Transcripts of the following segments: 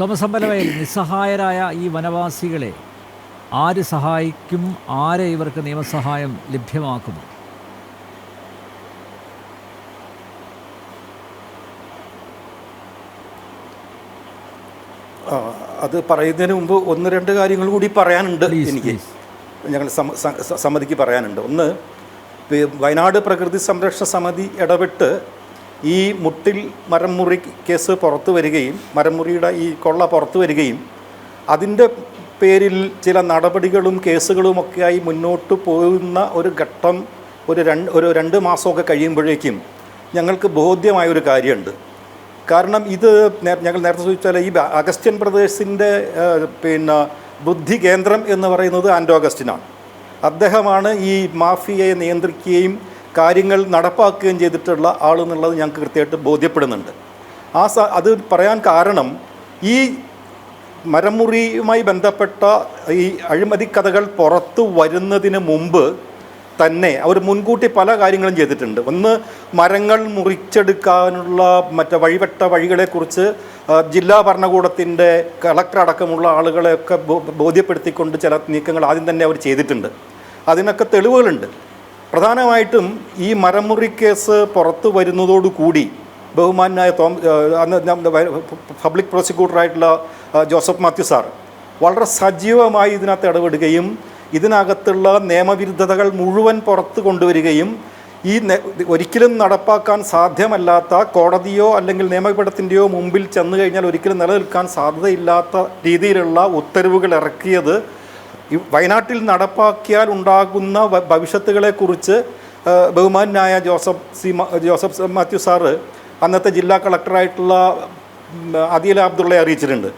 Thomas Ambalavayal നിസ്സഹായരായ ഈ വനവാസികളെ ആര് സഹായിക്കും ആരെ ഇവർക്ക് നിയമസഹായം ലഭ്യമാക്കും? അത് പറയുന്നതിന് മുമ്പ് ഒന്ന് രണ്ട് കാര്യങ്ങൾ കൂടി പറയാനുണ്ട് എനിക്ക്. ഞങ്ങൾ സമ- സ- സ- സമിതിക്ക് പറയാനുണ്ട്. ഒന്ന് വയനാട് പ്രകൃതി സംരക്ഷണ സമിതി ഇടപെട്ട് ഈ മുട്ടിൽ മരം മുറി കേസ് പുറത്തു വരികയും മരം മുറിയുടെ ഈ കൊള്ള പുറത്തു വരികയും അതിന്റെ പേരിൽ ചില നടപടികളും കേസുകളുമൊക്കെയായി മുന്നോട്ട് പോകുന്ന ഒരു ഘട്ടം ഒരു രണ്ട് ഒരു രണ്ട് മാസമൊക്കെ കഴിയുമ്പോഴേക്കും ഞങ്ങൾക്ക് ബോധ്യമായ ഒരു കാര്യമുണ്ട്. കാരണം ഇത് ഞങ്ങൾ നേരത്തെ ചോദിച്ചാൽ ഈ അഗസ്റ്റ്യൻ ബ്രദേഴ്സിന്റെ പിന്നെ ബുദ്ധി കേന്ദ്രം എന്ന് പറയുന്നത് ആൻഡോ അഗസ്റ്റിനാണ്. അദ്ദേഹമാണ് ഈ മാഫിയയെ നിയന്ത്രിക്കുകയും കാര്യങ്ങൾ നടപ്പാക്കുകയും ചെയ്തിട്ടുള്ള ആളെന്നുള്ളത് ഞങ്ങൾക്ക് കൃത്യമായിട്ട് ബോധ്യപ്പെടുന്നുണ്ട്. ആ സ അത് പറയാൻ കാരണം ഈ മരമുറിയുമായി ബന്ധപ്പെട്ട ഈ അഴിമതി കഥകൾ പുറത്തു വരുന്നതിന് മുമ്പ് തന്നെ അവർ മുൻകൂട്ടി പല കാര്യങ്ങളും ചെയ്തിട്ടുണ്ട്. ഒന്ന് മരങ്ങൾ മുറിച്ചെടുക്കാനുള്ള മറ്റേ വഴിവെട്ട വഴികളെക്കുറിച്ച് ജില്ലാ ഭരണകൂടത്തിന്റെ കളക്ടർ അടക്കമുള്ള ആളുകളെയൊക്കെ ബോധ്യപ്പെടുത്തിക്കൊണ്ട് ചില നീക്കങ്ങൾ ആദ്യം തന്നെ അവർ ചെയ്തിട്ടുണ്ട്. അതിനൊക്കെ തെളിവുകളുണ്ട്. പ്രധാനമായിട്ടും ഈ മരമുറി കേസ് പുറത്തു വരുന്നതോടുകൂടി ബഹുമാനായ തോം അന്ന് പബ്ലിക് പ്രോസിക്യൂട്ടറായിട്ടുള്ള ജോസഫ് മാത്യു സാർ വളരെ സജീവമായി ഇതിനകത്ത് ഇടപെടുകയും ഇതിനകത്തുള്ള നിയമവിരുദ്ധതകൾ മുഴുവൻ പുറത്ത് കൊണ്ടുവരികയും ഈ ഒരിക്കലും നടപ്പാക്കാൻ സാധ്യമല്ലാത്ത കോടതിയോ അല്ലെങ്കിൽ നിയമപീഠത്തിന്റെയോ മുമ്പിൽ ചെന്ന് കഴിഞ്ഞാൽ ഒരിക്കലും നിലനിൽക്കാൻ സാധ്യതയില്ലാത്ത രീതിയിലുള്ള ഉത്തരവുകൾ ഇറക്കിയത് ഈ വയനാട്ടിൽ നടപ്പാക്കിയാൽ ഉണ്ടാകുന്ന ഭവിഷ്യത്തുകളെക്കുറിച്ച് ബഹുമാനായ ജോസഫ് സി ജോസഫ് മാത്യു സാറ് അന്നത്തെ ജില്ലാ കളക്ടറായിട്ടുള്ള അദിൽ അബ്ദുള്ളയെ അറിയിച്ചിട്ടുണ്ട്.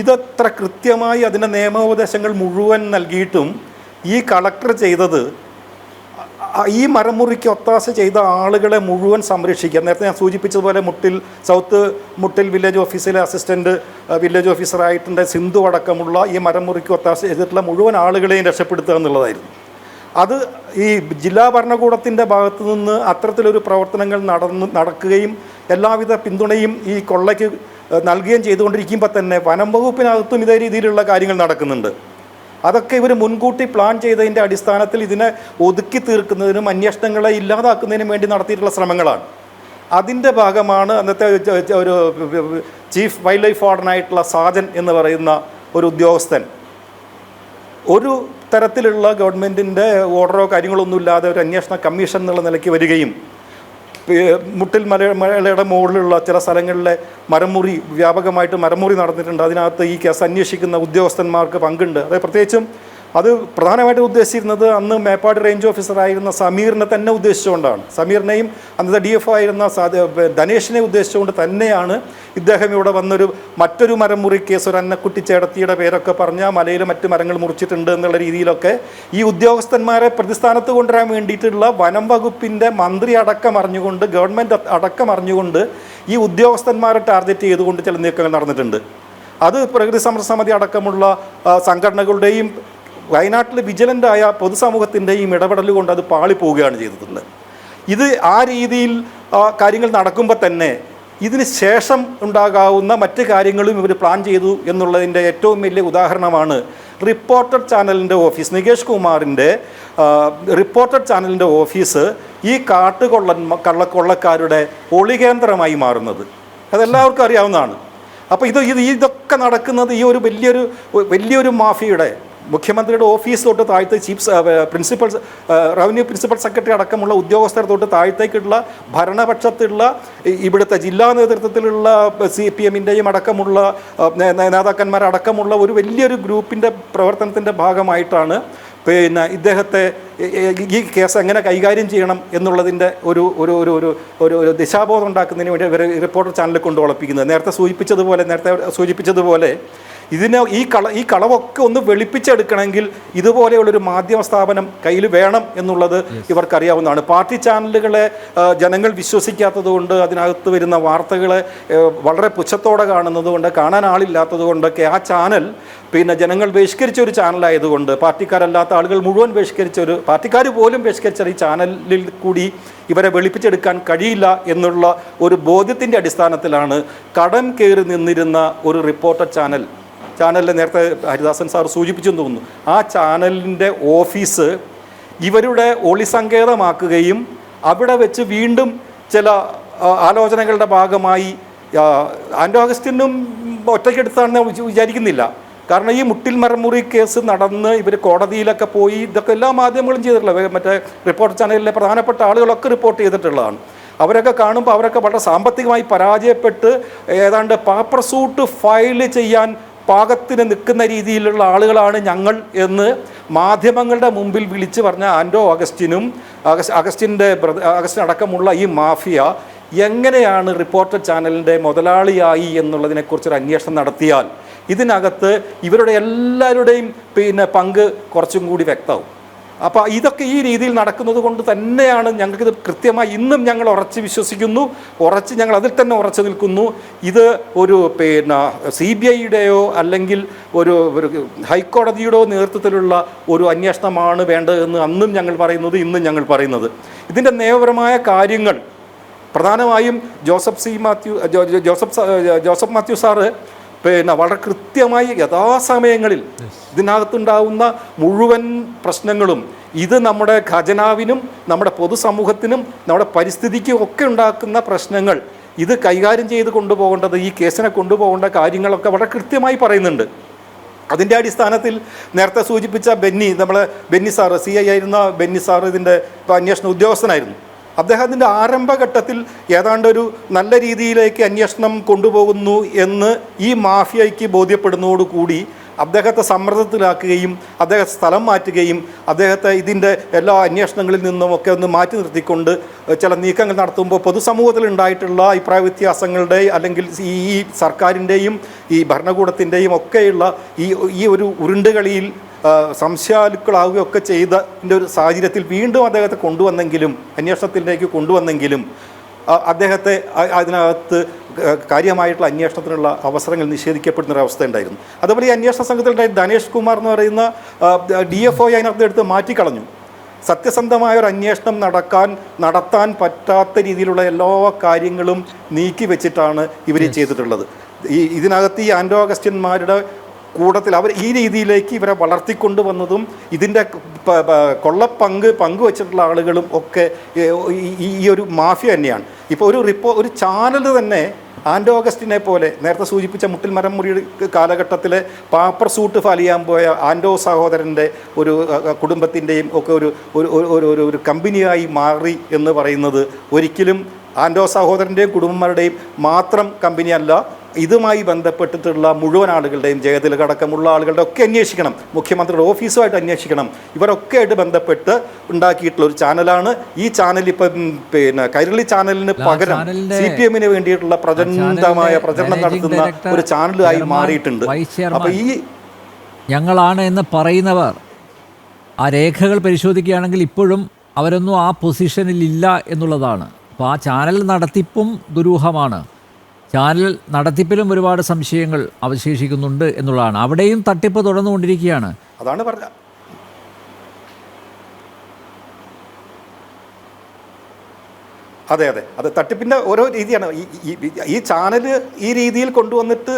ഇതത്ര കൃത്യമായി അതിന്റെ നിയമോപദേശങ്ങൾ മുഴുവൻ നൽകിയിട്ടും ഈ കളക്ടർ ചെയ്തത് ഈ മരമുറിക്ക് ഒത്താശ ചെയ്ത ആളുകളെ മുഴുവൻ സംരക്ഷിക്കുക. നേരത്തെ ഞാൻ സൂചിപ്പിച്ചതുപോലെ മുട്ടിൽ സൗത്ത് മുട്ടിൽ വില്ലേജ് ഓഫീസിലെ അസിസ്റ്റന്റ് വില്ലേജ് ഓഫീസറായിട്ടുണ്ട് സിന്ധു അടക്കമുള്ള ഈ മരമുറിക്ക് ഒത്താശ ചെയ്തിട്ടുള്ള മുഴുവൻ ആളുകളെയും രക്ഷപ്പെടുത്തുക എന്നുള്ളതായിരുന്നു. അത് ഈ ജില്ലാ ഭരണകൂടത്തിന്റെ ഭാഗത്തു നിന്ന് അത്തരത്തിലൊരു പ്രവർത്തനങ്ങൾ നടന്ന് നടക്കുകയും എല്ലാവിധ പിന്തുണയും ഈ കൊള്ളയ്ക്ക് നൽകുകയും ചെയ്തുകൊണ്ടിരിക്കുമ്പോൾ തന്നെ വനം വകുപ്പിനകത്തും ഇതേ രീതിയിലുള്ള കാര്യങ്ങൾ നടക്കുന്നുണ്ട്. അതൊക്കെ ഇവർ മുൻകൂട്ടി പ്ലാൻ ചെയ്തതിന്റെ അടിസ്ഥാനത്തിൽ ഇതിനെ ഒതുക്കി തീർക്കുന്നതിനും അന്വേഷണങ്ങളെ ഇല്ലാതാക്കുന്നതിനും വേണ്ടി നടത്തിയിട്ടുള്ള ശ്രമങ്ങളാണ്. അതിന്റെ ഭാഗമാണ് അന്നത്തെ ഒരു ചീഫ് വൈൽഡ് ലൈഫ് വാർഡനായിട്ടുള്ള സാജൻ എന്ന് പറയുന്ന ഒരു ഉദ്യോഗസ്ഥൻ. ഒരു തരത്തിലുള്ള ഗവൺമെന്റിന്റെ ഓർഡറോ കാര്യങ്ങളൊന്നുമില്ലാതെ ഒരു അന്വേഷണ കമ്മീഷൻ എന്നുള്ള നിലയ്ക്ക് വരികയും മുട്ടിൽ മല മലയുടെ മുകളിലുള്ള ചില സ്ഥലങ്ങളിലെ മരമുറി വ്യാപകമായിട്ട് മരമുറി നടന്നിട്ടുണ്ട്. അതിനകത്ത് ഈ കേസ് അന്വേഷിക്കുന്ന ഉദ്യോഗസ്ഥന്മാർക്ക് പങ്കുണ്ട്. അതായത് പ്രത്യേകിച്ചും അത് പ്രധാനമായിട്ട് ഉദ്ദേശിച്ചിരുന്നത് അന്ന് മേപ്പാട് റേഞ്ച് ഓഫീസറായിരുന്ന സമീറിനെ തന്നെ ഉദ്ദേശിച്ചുകൊണ്ടാണ്. സമീറിനെയും അന്നത്തെ ഡി എഫ് ആയിരുന്ന ധനേഷിനെ ഉദ്ദേശിച്ചുകൊണ്ട് തന്നെയാണ് ഇദ്ദേഹം ഇവിടെ വന്നൊരു മറ്റൊരു മരം മുറി കേസ് ഒരു അന്നക്കുട്ടി ചേടത്തിയുടെ പേരൊക്കെ പറഞ്ഞാൽ മലയിൽ മറ്റു മരങ്ങൾ മുറിച്ചിട്ടുണ്ട് എന്നുള്ള രീതിയിലൊക്കെ ഈ ഉദ്യോഗസ്ഥന്മാരെ പ്രതിസ്ഥാനത്ത് കൊണ്ടുവരാൻ വേണ്ടിയിട്ടുള്ള വനം വകുപ്പിന്റെ മന്ത്രി അടക്കം അറിഞ്ഞുകൊണ്ട് ഗവൺമെന്റ് അടക്കം അറിഞ്ഞുകൊണ്ട് ഈ ഉദ്യോഗസ്ഥന്മാരെ ടാർഗറ്റ് ചെയ്തുകൊണ്ട് ചില നീക്കങ്ങൾ നടന്നിട്ടുണ്ട്. അത് പ്രകൃതി സംരക്ഷണ സമിതി അടക്കമുള്ള സംഘടനകളുടെയും വയനാട്ടിൽ വിജിലന്റായ പൊതുസമൂഹത്തിന്റെയും ഇടപെടൽ കൊണ്ട് അത് പാളിപ്പോവുകയാണ് ചെയ്തിട്ടുള്ളത് ഇത് ആ രീതിയിൽ കാര്യങ്ങൾ നടക്കുമ്പോൾ തന്നെ ഇതിന് ശേഷം ഉണ്ടാകാവുന്ന മറ്റ് കാര്യങ്ങളും ഇവർ പ്ലാൻ ചെയ്തു എന്നുള്ളതിന്റെ ഏറ്റവും വലിയ ഉദാഹരണമാണ് റിപ്പോർട്ടർ ചാനലിന്റെ ഓഫീസ്. നികേഷ് കുമാറിന്റെ റിപ്പോർട്ടർ ചാനലിന്റെ ഓഫീസ് ഈ കാട്ടുകൊള്ളൻ കള്ളക്കൊള്ളക്കാരുടെ ഒളികേന്ദ്രമായി മാറുന്നത്. അതെല്ലാവർക്കും അറിയാവുന്നതാണ്. അപ്പോൾ ഇത് ഇത് ഇതൊക്കെ നടക്കുന്നത് ഈ ഒരു വലിയൊരു വലിയൊരു മാഫിയുടെ മുഖ്യമന്ത്രിയുടെ ഓഫീസ് തൊട്ട് താഴത്തെ chief principal revenue principal secretary അടക്കമുള്ള ഉദ്യോഗസ്ഥർ തൊട്ട് താഴത്തേക്കുള്ള ഭരണപക്ഷത്തുള്ള ഇവിടുത്തെ ജില്ലാ നേതൃത്വത്തിലുള്ള സി പി എമ്മിന്റെയും അടക്കമുള്ള നേതാക്കന്മാരടക്കമുള്ള ഒരു വലിയൊരു ഗ്രൂപ്പിന്റെ പ്രവർത്തനത്തിന്റെ ഭാഗമായിട്ടാണ് പിന്നെ ഇദ്ദേഹത്തെ ഈ- കേസ് എങ്ങനെ കൈകാര്യം ചെയ്യണം എന്നുള്ളതിന്റെ ഒരു ഒരു ഒരു ഒരു ഒരു ഒരു ദിശാബോധം ഉണ്ടാക്കുന്നതിന് വേണ്ടി ഇവർ റിപ്പോർട്ടർ ചാനലിൽ കൊണ്ട് നേരത്തെ സൂചിപ്പിച്ചതുപോലെ നേരത്തെ സൂചിപ്പിച്ചതുപോലെ ഇതിനെ ഈ കള ഈ കളവൊക്കെ ഒന്ന് വെളുപ്പിച്ചെടുക്കണമെങ്കിൽ ഇതുപോലെയുള്ളൊരു മാധ്യമ സ്ഥാപനം കയ്യിൽ വേണം എന്നുള്ളത് ഇവർക്കറിയാവുന്നതാണ്. പാർട്ടി ചാനലുകളെ ജനങ്ങൾ വിശ്വസിക്കാത്തതുകൊണ്ട് അതിനകത്ത് വരുന്ന വാർത്തകളെ വളരെ പുച്ഛത്തോടെ കാണുന്നത് കൊണ്ട് കാണാൻ ആളില്ലാത്തത് കൊണ്ടൊക്കെ ആ ചാനൽ പിന്നെ ജനങ്ങൾ ബഹിഷ്കരിച്ച ഒരു ചാനലായതുകൊണ്ട് പാർട്ടിക്കാരല്ലാത്ത ആളുകൾ മുഴുവൻ ബഹിഷ്കരിച്ച ഒരു പാർട്ടിക്കാർ പോലും ബഹിഷ്കരിച്ച ഈ ചാനലിൽ കൂടി ഇവരെ വെളുപ്പിച്ചെടുക്കാൻ കഴിയില്ല എന്നുള്ള ഒരു ബോധ്യത്തിന്റെ അടിസ്ഥാനത്തിലാണ് കടം കയറി നിന്നിരുന്ന ഒരു റിപ്പോർട്ടർ ചാനൽ ചാനലിൽ നേരത്തെ ഹരിദാസൻ സാർ സൂചിപ്പിച്ചെന്ന് തോന്നുന്നു. ആ ചാനലിന്റെ ഓഫീസ് ഇവരുടെ ഒളിസങ്കേതമാക്കുകയും അവിടെ വെച്ച് വീണ്ടും ചില ആലോചനകളുടെ ഭാഗമായി ആൻഡോ അഗസ്റ്റിനും ഒറ്റയ്ക്കെടുത്താണെന്ന് വിച- വിചാരിക്കുന്നില്ല. കാരണം ഈ മുട്ടിൽ മരമുറി കേസ് നടന്ന് ഇവർ കോടതിയിലൊക്കെ പോയി ഇതൊക്കെ എല്ലാ മാധ്യമങ്ങളും ചെയ്തിട്ടുള്ള മറ്റേ റിപ്പോർട്ട് ചാനലിലെ പ്രധാനപ്പെട്ട ആളുകളൊക്കെ റിപ്പോർട്ട് ചെയ്തിട്ടുള്ളതാണ്. അവരൊക്കെ കാണുമ്പോൾ അവരൊക്കെ വളരെ സാമ്പത്തികമായി പരാജയപ്പെട്ട് ഏതാണ്ട് പാപ്പർ സൂട്ട് ഫയൽ ചെയ്യാൻ പാകത്തിന് നിൽക്കുന്ന രീതിയിലുള്ള ആളുകളാണ് ഞങ്ങൾ എന്ന് മാധ്യമങ്ങളുടെ മുമ്പിൽ വിളിച്ച് പറഞ്ഞ ആൻഡോ അഗസ്റ്റിനും അഗസ് അഗസ്റ്റിന്റെ അഗസ്റ്റിൻ അടക്കമുള്ള ഈ മാഫിയ എങ്ങനെയാണ് റിപ്പോർട്ടർ ചാനലിന്റെ മുതലാളിയായി എന്നുള്ളതിനെക്കുറിച്ചൊരു അന്വേഷണം നടത്തിയാൽ ഇതിനകത്ത് ഇവരുടെ എല്ലാവരുടെയും പിന്നെ പങ്ക് കുറച്ചും കൂടി വ്യക്തമാവും. അപ്പോൾ ഇതൊക്കെ ഈ രീതിയിൽ നടക്കുന്നത് കൊണ്ട് തന്നെയാണ് ഞങ്ങൾക്കിത് കൃത്യമായി ഇന്നും ഞങ്ങൾ ഉറച്ച് വിശ്വസിക്കുന്നു. ഉറച്ച് ഞങ്ങൾ അതിൽ തന്നെ ഉറച്ചു നിൽക്കുന്നു. ഇത് ഒരു പിന്നെ സി ബി ഐയുടെയോ അല്ലെങ്കിൽ ഒരു ഒരു ഹൈക്കോടതിയുടെയോ നേതൃത്വത്തിലുള്ള ഒരു അന്വേഷണമാണ് വേണ്ടതെന്ന് അന്നും ഞങ്ങൾ പറയുന്നത് ഇന്നും ഞങ്ങൾ പറയുന്നത്. ഇതിന്റെ നിയമപരമായ കാര്യങ്ങൾ പ്രധാനമായും ജോസഫ് സി മാത്യു ജോസഫ് ജോസഫ് മാത്യു സാറ് പിന്നെ വളരെ കൃത്യമായി യഥാസമയങ്ങളിൽ ഇതിനകത്തുണ്ടാവുന്ന മുഴുവൻ പ്രശ്നങ്ങളും ഇത് നമ്മുടെ ഖജനാവിനും നമ്മുടെ പൊതുസമൂഹത്തിനും നമ്മുടെ പരിസ്ഥിതിക്കും ഒക്കെ ഉണ്ടാക്കുന്ന പ്രശ്നങ്ങൾ ഇത് കൈകാര്യം ചെയ്ത് കൊണ്ടുപോകേണ്ടത് ഈ കേസിനെ കൊണ്ടുപോകേണ്ട കാര്യങ്ങളൊക്കെ വളരെ കൃത്യമായി പറയുന്നുണ്ട്. അതിന്റെ അടിസ്ഥാനത്തിൽ നേരത്തെ സൂചിപ്പിച്ച ബെന്നി നമ്മളെ ബെന്നി സാറ് സി ഐ ആയിരുന്ന ബെന്നി സാറ് ഇതിന്റെ അന്വേഷണ ഉദ്യോഗസ്ഥനായിരുന്നു. അദ്ദേഹത്തിന്റെ ആരംഭഘട്ടത്തിൽ ഏതാണ്ട് ഒരു നല്ല രീതിയിലേക്ക് അന്വേഷണം കൊണ്ടുപോകുന്നു എന്ന് ഈ മാഫിയയ്ക്ക് ബോധ്യപ്പെടുന്നതോടുകൂടി അദ്ദേഹത്തെ സമ്മർദ്ദത്തിലാക്കുകയും അദ്ദേഹത്തെ സ്ഥലം മാറ്റുകയും അദ്ദേഹത്തെ ഇതിന്റെ എല്ലാ അന്വേഷണങ്ങളിൽ നിന്നും ഒക്കെ ഒന്ന് മാറ്റി നിർത്തിക്കൊണ്ട് ചില നീക്കങ്ങൾ നടത്തുമ്പോൾ പൊതുസമൂഹത്തിൽ ഉണ്ടായിട്ടുള്ള അഭിപ്രായ വ്യത്യാസങ്ങളുടെ അല്ലെങ്കിൽ ഈ സർക്കാരിന്റെയും ഈ ഭരണകൂടത്തിന്റെയും ഒക്കെയുള്ള ഈ ഈ ഒരു ഉരുണ്ടുകളിയിൽ സംശയാലുക്കളാവുകയൊക്കെ ചെയ്തതിന്റെ ഒരു സാഹചര്യത്തിൽ വീണ്ടും അദ്ദേഹത്തെ കൊണ്ടുവന്നെങ്കിലും അന്വേഷണത്തിലേക്ക് കൊണ്ടുവന്നെങ്കിലും അദ്ദേഹത്തെ അതിനകത്ത് കാര്യമായിട്ടുള്ള അന്വേഷണത്തിനുള്ള അവസരങ്ങൾ നിഷേധിക്കപ്പെടുന്ന ഒരു അവസ്ഥ ഉണ്ടായിരുന്നു അതുപോലെ ഈ അന്വേഷണ സംഘത്തിലുണ്ടായ ധനേഷ് കുമാർ എന്ന് പറയുന്ന ഡി എഫ് ഒ അതിനകത്ത് എടുത്ത് മാറ്റിക്കളഞ്ഞു. സത്യസന്ധമായ ഒരു അന്വേഷണം നടക്കാൻ നടത്താൻ പറ്റാത്ത രീതിയിലുള്ള എല്ലാ കാര്യങ്ങളും നീക്കി വെച്ചിട്ടാണ് ഇവർ ചെയ്തിട്ടുള്ളത്. ഈ ഇതിനകത്ത് ഈ ആൻഡോ അഗസ്റ്റ്യന്മാരുടെ കൂട്ടത്തിൽ അവർ ഈ രീതിയിലേക്ക് ഇവരെ വളർത്തിക്കൊണ്ടുവന്നതും ഇതിന്റെ പ- പ- കൊള്ളപ്പങ്ക് പങ്കുവച്ചിട്ടുള്ള ആളുകളും ഒക്കെ ഈ- ഒരു മാഫിയ തന്നെയാണ്. ഇപ്പോൾ ഒരു റിപ്പോ ഒരു ചാനൽ തന്നെ ആൻഡോ ഓഗസ്റ്റിനെ പോലെ നേരത്തെ സൂചിപ്പിച്ച മുട്ടിൽ മരം മുറി കാലഘട്ടത്തിലെ പാപ്പർ സൂട്ട് ഫാലിയാൻ പോയ ആൻഡോ സഹോദരന്റെ ഒരു കുടുംബത്തിന്റെയും ഒക്കെ ഒരു ഒരു ഒരു- ഒരു കമ്പനിയായി മാറി എന്ന് പറയുന്നത് ഒരിക്കലും ആൻഡോ സഹോദരന്റെയും കുടുംബന്മാരുടെയും മാത്രം കമ്പനിയല്ല. ഇതുമായി ബന്ധപ്പെട്ടിട്ടുള്ള മുഴുവൻ ആളുകളുടെയും ജയതിലക അടക്കമുള്ള ആളുകളുടെ ഒക്കെ അന്വേഷിക്കണം. മുഖ്യമന്ത്രിയുടെ ഓഫീസുമായിട്ട് അന്വേഷിക്കണം. ഇവരൊക്കെ ആയിട്ട് ബന്ധപ്പെട്ട് ഉണ്ടാക്കിയിട്ടുള്ള ഒരു ചാനലാണ്. ഈ ചാനൽ ഇപ്പം പിന്നെ കൈരളി ചാനലിന് പകരം സി പി എമ്മിന് വേണ്ടിയിട്ടുള്ള പ്രചണ്ഡമായ പ്രചരണം നടത്തുന്ന ഒരു ചാനലായി മാറിയിട്ടുണ്ട്. അപ്പൊ ഈ ഞങ്ങളാണ് എന്ന് പറയുന്നവർ ആ രേഖകൾ പരിശോധിക്കുകയാണെങ്കിൽ ഇപ്പോഴും അവരൊന്നും ആ പൊസിഷനിലില്ല എന്നുള്ളതാണ്. അപ്പോൾ ആ ചാനൽ നടത്തിപ്പും ദുരൂഹമാണ്. ചാനൽ നടത്തിപ്പിലും ഒരുപാട് സംശയങ്ങൾ അവശേഷിക്കുന്നുണ്ട് എന്നുള്ളതാണ്. അവിടെയും തട്ടിപ്പ് തുടർന്നുകൊണ്ടിരിക്കുകയാണ്. അതാണ് പറഞ്ഞ അതെ അതെ. അത് തട്ടിപ്പിന്റെ ഓരോ രീതിയാണ്. ഈ ഈ- ചാനൽ ഈ രീതിയിൽ കൊണ്ടുവന്നിട്ട്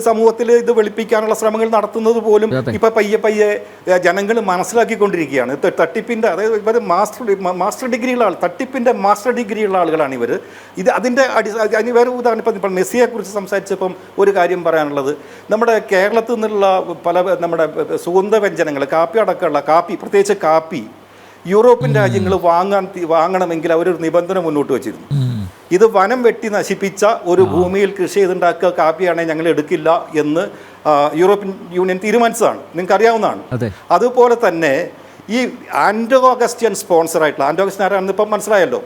സമൂഹത്തിൽ ഇത് വെളുപ്പിക്കാനുള്ള ശ്രമങ്ങൾ നടത്തുന്നത് പോലും ഇപ്പം പയ്യെ പയ്യെ ജനങ്ങൾ മനസ്സിലാക്കിക്കൊണ്ടിരിക്കുകയാണ്. തട്ടിപ്പിന്റെ അതായത് ഇവർ മാസ്റ്റർ മാസ്റ്റർ ഡിഗ്രിയുള്ള ആൾ തട്ടിപ്പിന്റെ മാസ്റ്റർ ഡിഗ്രിയുള്ള ആളുകളാണ് ഇവർ ഇത് അതിന്റെ അടി അതിന് വേറെ ഉദാഹരണം ഇപ്പം ഇപ്പം മെസ്സിയെക്കുറിച്ച് സംസാരിച്ചപ്പം ഒരു കാര്യം പറയാനുള്ളത്. നമ്മുടെ കേരളത്തിൽ നിന്നുള്ള പല നമ്മുടെ സുഗന്ധവ്യഞ്ജനങ്ങൾ കാപ്പി അടക്കമുള്ള കാപ്പി പ്രത്യേകിച്ച് കാപ്പി യൂറോപ്യൻ രാജ്യങ്ങൾ വാങ്ങാൻ വാങ്ങണമെങ്കിൽ അവരൊരു നിബന്ധന മുന്നോട്ട് വെച്ചിരുന്നു. ഇത് വനം വെട്ടി നശിപ്പിച്ച ഒരു ഭൂമിയിൽ കൃഷി ചെയ്തുണ്ടാക്കുക കാപ്പിയാണെങ്കിൽ ഞങ്ങൾ എടുക്കില്ല എന്ന് യൂറോപ്യൻ യൂണിയൻ തീരുമാനിച്ചതാണ്. നിങ്ങൾക്ക് അറിയാവുന്നതാണ് അതുപോലെ തന്നെ ഈ ആൻഡോ അഗസ്റ്റ്യൻ സ്പോൺസർ ആയിട്ടുള്ള ആൻഡോ അഗസ്റ്റ്യൻ ആരാണെന്ന് ഇപ്പം മനസ്സിലായല്ലോ.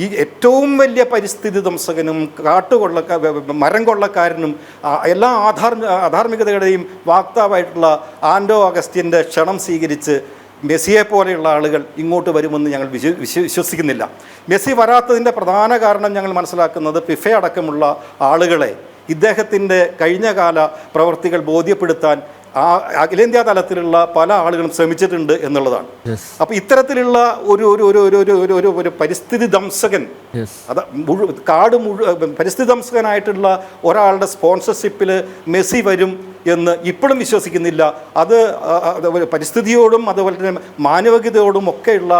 ഈ ഏറ്റവും വലിയ പരിസ്ഥിതി ധംസകനും കാട്ടുകൊള്ള മരം കൊള്ളക്കാരനും എല്ലാ ആധാർ അധാർമികതയുടെയും വാക്താവായിട്ടുള്ള ആൻഡോ അഗസ്റ്റ്യന്റെ ക്ഷണം സ്വീകരിച്ച് മെസ്സിയെ പോലെയുള്ള ആളുകൾ ഇങ്ങോട്ട് വരുമെന്ന് ഞങ്ങൾ വിശ്വ വിശ്വ- വിശ്വസിക്കുന്നില്ല. മെസ്സി വരാത്തതിന്റെ പ്രധാന കാരണം ഞങ്ങൾ മനസ്സിലാക്കുന്നത് ഫിഫ അടക്കമുള്ള ആളുകളെ ഇദ്ദേഹത്തിന്റെ കഴിഞ്ഞകാല പ്രവൃത്തികൾ ബോധ്യപ്പെടുത്താൻ ആ അഖിലേന്ത്യാ തലത്തിലുള്ള പല ആളുകളും ശ്രമിച്ചിട്ടുണ്ട് എന്നുള്ളതാണ്. അപ്പൊ അപ്പോൾ ഇത്തരത്തിലുള്ള ഒരു ഒരു ഒരു ഒരു ഒരു ഒരു ഒരു ഒരു പരിസ്ഥിതി ദംസകൻ അത് മുഴു കാട് മുഴു പരിസ്ഥിതി ദംസകനായിട്ടുള്ള ഒരാളുടെ സ്പോൺസർഷിപ്പിൽ മെസ്സി വരും എന്ന് ഇപ്പോഴും വിശ്വസിക്കുന്നില്ല. അത് പരിസ്ഥിതിയോടും അതുപോലെ തന്നെ മാനവികതയോടും ഒക്കെയുള്ള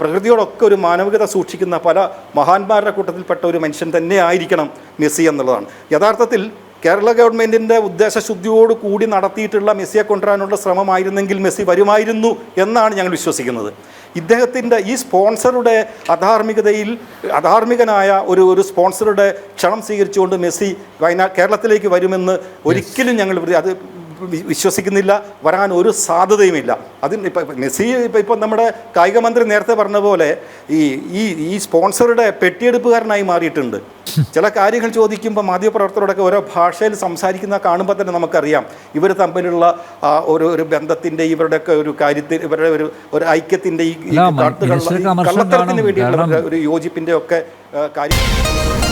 പ്രകൃതിയോടൊക്കെ ഒരു മാനവികത സൂക്ഷിക്കുന്ന പല മഹാന്മാരുടെ കൂട്ടത്തിൽപ്പെട്ട ഒരു മനുഷ്യൻ തന്നെ ആയിരിക്കണം മെസ്സി എന്നുള്ളതാണ്. യഥാർത്ഥത്തിൽ കേരള ഗവൺമെന്റിന്റെ ഉദ്ദേശശുദ്ധിയോട് കൂടി നടത്തിയിട്ടുള്ള മെസ്സിയെ കൊണ്ടുവരാനുള്ള ശ്രമമായിരുന്നെങ്കിൽ മെസ്സി വരുമായിരുന്നു എന്നാണ് ഞങ്ങൾ വിശ്വസിക്കുന്നത്. ഇദ്ദേഹത്തിന്റെ ഈ സ്പോൺസറുടെ അധാർമികതയിൽ അധാർമികനായ ഒരു ഒരു സ്പോൺസറുടെ ക്ഷണം സ്വീകരിച്ചുകൊണ്ട് മെസ്സി വയനാട് കേരളത്തിലേക്ക് വരുമെന്ന് ഒരിക്കലും ഞങ്ങൾ അത് വിശ്വസിക്കുന്നില്ല വരാൻ ഒരു സാധ്യതയുമില്ല. അതിന് ഇപ്പം മെസ്സി ഇപ്പം ഇപ്പം നമ്മുടെ കായിക മന്ത്രി നേരത്തെ പറഞ്ഞ പോലെ ഈ ഈ സ്പോൺസറുടെ പെട്ടിയെടുപ്പുകാരനായി മാറിയിട്ടുണ്ട്. ചില കാര്യങ്ങൾ ചോദിക്കുമ്പോൾ മാധ്യമപ്രവർത്തകരോടൊക്കെ ഓരോ ഭാഷയിൽ സംസാരിക്കുന്ന കാണുമ്പോൾ തന്നെ നമുക്കറിയാം. ഇവർ തമ്മിലുള്ള ആ, ഒരു ഒരു ബന്ധത്തിന്റെ ഇവരുടെയൊക്കെ ഒരു കാര്യത്തിൽ ഇവരുടെ ഒരു ഒരു ഐക്യത്തിന്റെ ഈ കള്ളത്തരത്തിന് വേണ്ടിയിട്ടുള്ള ഒരു യോജിപ്പിന്റെ ഒക്കെ കാര്യം.